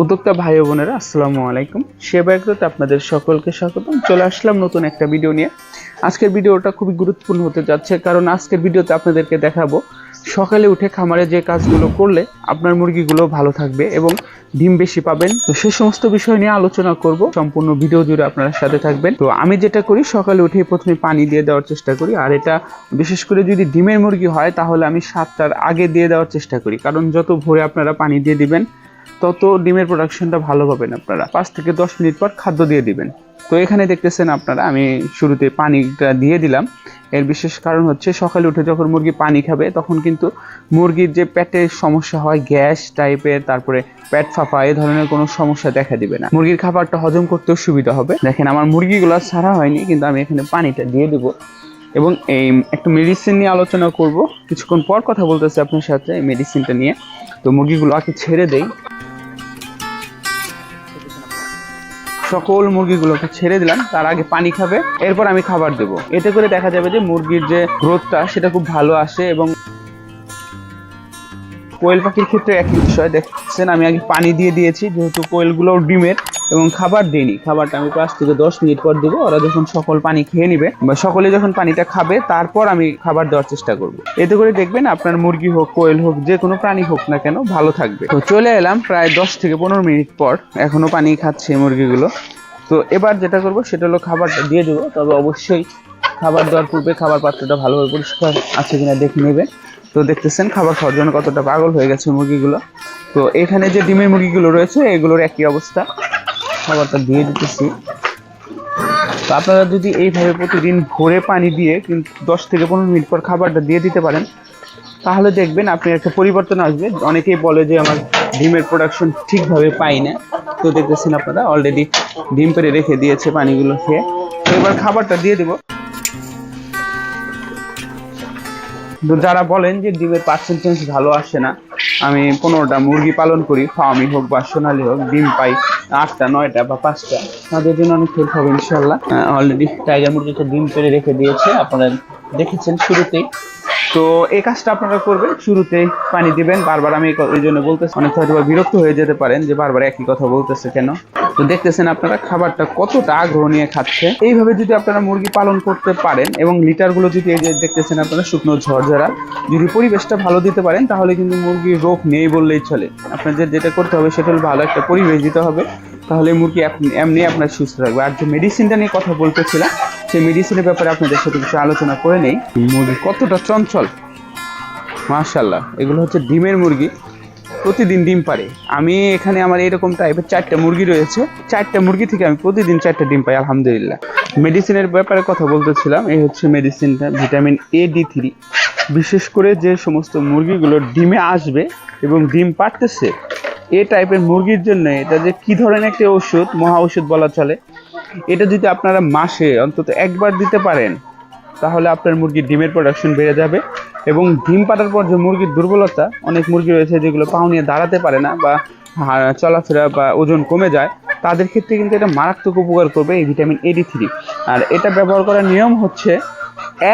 উদ্যোক্তা ভাই বোনেরা, আসসালামু আলাইকুম। সেবাগ্রতে আপনাদের সকলকে স্বাগতম। চলে আসলাম নতুন একটা ভিডিও নিয়ে। আজকের ভিডিওটা খুবই গুরুত্বপূর্ণ হতে যাচ্ছে, কারণ আজকের ভিডিওতে আপনাদেরকে দেখাবো, সকালে উঠে খামারে যে কাজগুলো করলে আপনার মুরগিগুলো ভালো থাকবে এবং ডিম বেশি পাবেন। তো সে সমস্ত বিষয় নিয়ে আলোচনা করব। সম্পূর্ণ ভিডিও জুড়ে আপনারা সাথে থাকবেন। তো আমি যেটা করি, সকালে উঠে প্রথমে পানি দিয়ে দেওয়ার চেষ্টা করি। আর এটা বিশেষ করে যদি ডিমের মুরগি হয়, তাহলে আমি সাতটার আগে দিয়ে দেওয়ার চেষ্টা করি। কারণ যত ভোরে আপনারা পানি দিয়ে দিবেন তত ডিমের প্রোডাকশনটা ভালো পাবেন আপনারা। পাঁচ থেকে দশ মিনিট পর খাদ্য দিয়ে দিবেন। তো এখানে দেখতেছেন আপনারা, আমি শুরুতে পানিটা দিয়ে দিলাম। এর বিশেষ কারণ হচ্ছে, সকালে উঠে যখন মুরগি পানি খাবে, তখন কিন্তু মুরগির যে পেটের সমস্যা হয়, গ্যাস টাইপের তারপরে পেট ফাঁপা এই ধরনের কোনো সমস্যা দেখা দিবে না। মুরগির খাবারটা হজম করতেও সুবিধা হবে। দেখেন, আমার মুরগিগুলো ছাড়া হয়নি, কিন্তু আমি এখানে পানিটা দিয়ে দেবো। এবং এই একটু মেডিসিন নিয়ে আলোচনা করব। কিছুক্ষণ পর কথা বলতেছি আপনার সাথে মেডিসিনটা নিয়ে। তো মুরগিগুলো আগে ছেড়ে দেই। সকল মুরগিগুলোকে ছেড়ে দিলাম, তার আগে পানি খাবে, এরপর আমি খাবার দেবো। এতে করে দেখা যাবে যে মুরগির যে গ্রোথটা, সেটা খুব ভালো আসে এবং কোয়েল পাখির ক্ষেত্রে একই বিষয়। দেখছেন, আমি আগে পানি দিয়ে দিয়েছি, যেহেতু কোয়েলগুলো ডিমের এবং খাবার দিইনি খাবারটা আমি পাঁচ থেকে দশ মিনিট পর দেবো। ওরা যখন সকল পানি খেয়ে নিবে, বা সকলে যখন পানিটা খাবে, তারপর আমি খাবার দেওয়ার চেষ্টা করব। এতে করে দেখবেন, আপনার মুরগি হোক, কোয়েল হোক, যে কোনো প্রাণী হোক না কেন, ভালো থাকবে। তো চলে এলাম প্রায় দশ থেকে পনেরো মিনিট পর। এখনও পানি খাচ্ছে মুরগিগুলো। তো এবার যেটা করব, সেটা হলো খাবারটা দিয়ে দেবো। তবে অবশ্যই খাবার দেওয়ার পূর্বে খাবার পাত্রটা ভালোভাবে পরিষ্কার আছে কিনা দেখে নেবে। তো দেখতেছেন খাবার খাওয়ার জন্য কতটা পাগল হয়ে গেছে মুরগিগুলো। তো এখানে যে ডিমের মুরগিগুলো রয়েছে, এগুলোর একই অবস্থা। খাবারটা দিয়ে দিতেছি। তো আপনারা যদি এইভাবে প্রতিদিন ভোরে পানি দিয়ে কিন্তু দশ থেকে পনেরো মিনিট পর খাবারটা দিয়ে দিতে পারেন, তাহলে দেখবেন আপনি একটা পরিবর্তন আসবে। অনেকেই বলে যে আমার ডিমের প্রোডাকশন ঠিকভাবে পাই না। তো দেখতেছেন আপনারা অলরেডি ডিম পেরে রেখে দিয়েছে পানিগুলো খেয়ে তো এবার খাবারটা দিয়ে দেবো। যারা বলেন যে ডিমের পার্সেন্টেজ ভালো আসে না, আমি পনেরোটা মুরগি পালন করি ফার্মি হোক বা সোনালি হোক, ডিম পাই আটটা, নয়টা বা পাঁচটা। তাদের জন্য অনেক হেল্প হবে ইনশাল্লাহ অলরেডি টাইগার মুরগিটা ডিম পেরে রেখে দিয়েছে, আপনারা দেখেছেন শুরুতেই। তো এই কাজটা আপনারা করবেন শুরুতে পানি দিবেন, বারবার আমি এই জন্য বলতেছি, অনেক হয়তো বিরক্ত হয়ে যেতে পারেন যে বারবার একই কথা বলতেছে কেন? তো দেখতেছেন আপনারা খাবারটা কতটা আগ্রহ নিয়ে খাচ্ছে। এইভাবে যদি আপনারা মুরগি পালন করতে পারেন এবং লিটারগুলো যদি এই যে দেখতেছেন আপনারা শুকনো ঝরঝরা, যদি পরিবেশটা ভালো দিতে পারেন, তাহলে কিন্তু মুরগির রোগ নেই বললেই চলে। আপনাদের যেটা করতে হবে, সেটা হলো ভালো একটা পরিবেশ দিতে হবে। তাহলে মুরগি এমনি আপনার সুস্থ থাকবে। আর যে মেডিসিনটা নিয়ে কথা বলতেছিলাম, সেই মেডিসিনের ব্যাপারে আপনাদের সাথে কিছু আলোচনা করে নেই। মুরগি কতটা চঞ্চল। মাশাল্লাহ এগুলো হচ্ছে ডিমের মুরগি। প্রতিদিন ডিম পারে আমি এখানে আমার এরকম টাইপের চারটা মুরগি রয়েছে। চারটা মুরগি থেকে আমি প্রতিদিন চারটা ডিম পাই, আলহামদুলিল্লাহ। মেডিসিনের ব্যাপারে কথা বলতেছিলাম, এই হচ্ছে মেডিসিনটা ভিটামিন এ ডি থ্রি বিশেষ করে যে সমস্ত মুরগিগুলো ডিমে আসবে এবং ডিম পারতেছে এ টাইপের মুরগির জন্য এটা যে কি ধরনের একটা ওষুধ, মহা ওষুধ বলা চলে, এটা যদি আপনারা মাসে অন্তত একবার দিতে পারেন, তাহলে আপনার মুরগির ডিমের প্রোডাকশন বেড়ে যাবে। এবং ডিম পাড়ার পর যে মুরগির দুর্বলতা, অনেক মুরগি রয়েছে যেগুলো পাও নিয়ে দাঁড়াতে পারে না বা চলাফেরা বা ওজন কমে যায়, তাদের ক্ষেত্রে কিন্তু এটা মারাত্মক উপকার করবে এই ভিটামিন এডি থ্রি আর এটা ব্যবহার করার নিয়ম হচ্ছে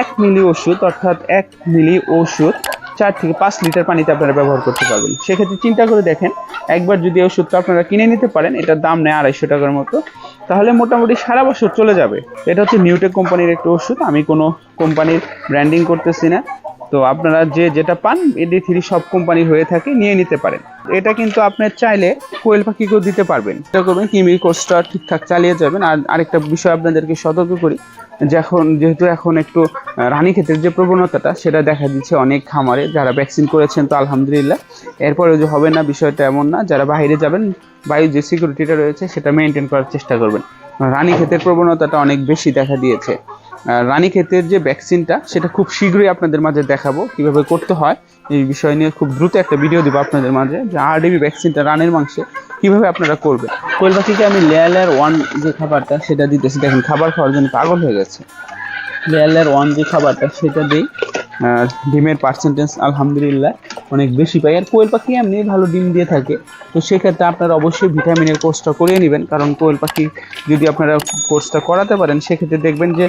এক মিলি ওষুধ, অর্থাৎ এক মিলি ওষুধ চার থেকে পাঁচ লিটার পানিতে আপনারা ব্যবহার করতে পারবেন। সেক্ষেত্রে চিন্তা করে দেখেন, একবার যদি ওষুধটা আপনারা কিনে নিতে পারেন, এটার দাম নেয় আড়াইশো টাকার মতো, তাহলে মোটামুটি সারা বছর চলে যাবে। এটা হচ্ছে নিউটেক কোম্পানির একটা ওষুধ, আমি কোনো কোম্পানির ব্র্যান্ডিং করতেছি না। তো আপনারা যে যেটা পান এডি থ্রি সব কোম্পানি হয়ে থাকে নিয়ে নিতে পারেন। এটা কিন্তু আপনি চাইলে কোয়েল পাখিকেও দিতে পারবেন। এটা করবেন কিমি কোর্সটা ঠিকঠাক চালিয়ে যাবেন। আর আরেকটা বিষয় আপনাদেরকে সতর্ক করি যখন যেহেতু এখন একটু আহ, রানীক্ষেতের যে প্রবণতাটা সেটা দেখা দিচ্ছে অনেক খামারে। যারা ভ্যাকসিন করেছেন তো আলহামদুলিল্লাহ। এরপরে যে হবে না বিষয়টা এমন না। যারা বাইরে যাবেন বায়ু যে সিকিউরিটিটা রয়েছে সেটা মেনটেন করার চেষ্টা করবেন। রানীক্ষেতের প্রবণতাটা অনেক বেশি দেখা দিয়েছে। রানীক্ষেতের যে ভ্যাকসিনটা সেটা খুব শীঘ্রই আপনাদের মাঝে দেখাবো, কীভাবে করতে হয়। এই বিষয় নিয়ে খুব দ্রুত একটা ভিডিও দেবো আপনাদের মাঝে, যে আরডিবি ভ্যাকসিনটা রানের মাংসে কীভাবে আপনারা করবেন। কোয়েল পাখিকে আমি লেয়ার লেয়ার ওয়ান যে খাবারটা, সেটা দিতেছি। দেখেন, খাবার খাওয়ার জন্য পাগল হয়ে গেছে। লেয়ার লেয়ার ওয়ান যে খাবারটা, সেটা দিই। ডিমের পার্সেন্টেজ আলহামদুলিল্লাহ। অনেক বেশি পাই আর কোয়েল পাখি এমনি ভালো ডিম দিয়ে থাকে। তো সেক্ষেত্রে আপনারা অবশ্যই ভিটামিনের কোর্সটা করিয়ে নেবেন। কারণ কোয়েল পাখি যদি আপনারা কোর্সটা করাতে পারেন, সেক্ষেত্রে দেখবেন যে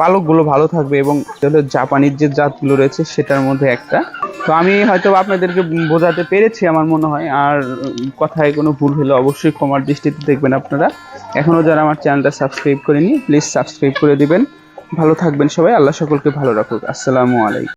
পালকগুলো ভালো থাকবে এবং তাহলে জাপানির যে জাতগুলো রয়েছে, সেটার মধ্যে একটা। তো আমি হয়তো আপনাদেরকে বোঝাতে পেরেছি আমার মনে হয়। আর কথায় কোনো ভুল হলে অবশ্যই ক্ষমার দৃষ্টিতে দেখবেন আপনারা। এখনও যারা আমার চ্যানেলটা সাবস্ক্রাইব করেনি প্লিজ সাবস্ক্রাইব করে দিবেন। ভালো থাকবেন সবাই। আল্লাহ সকলকে ভালো রাখুক। আসসালামু আলাইকুম।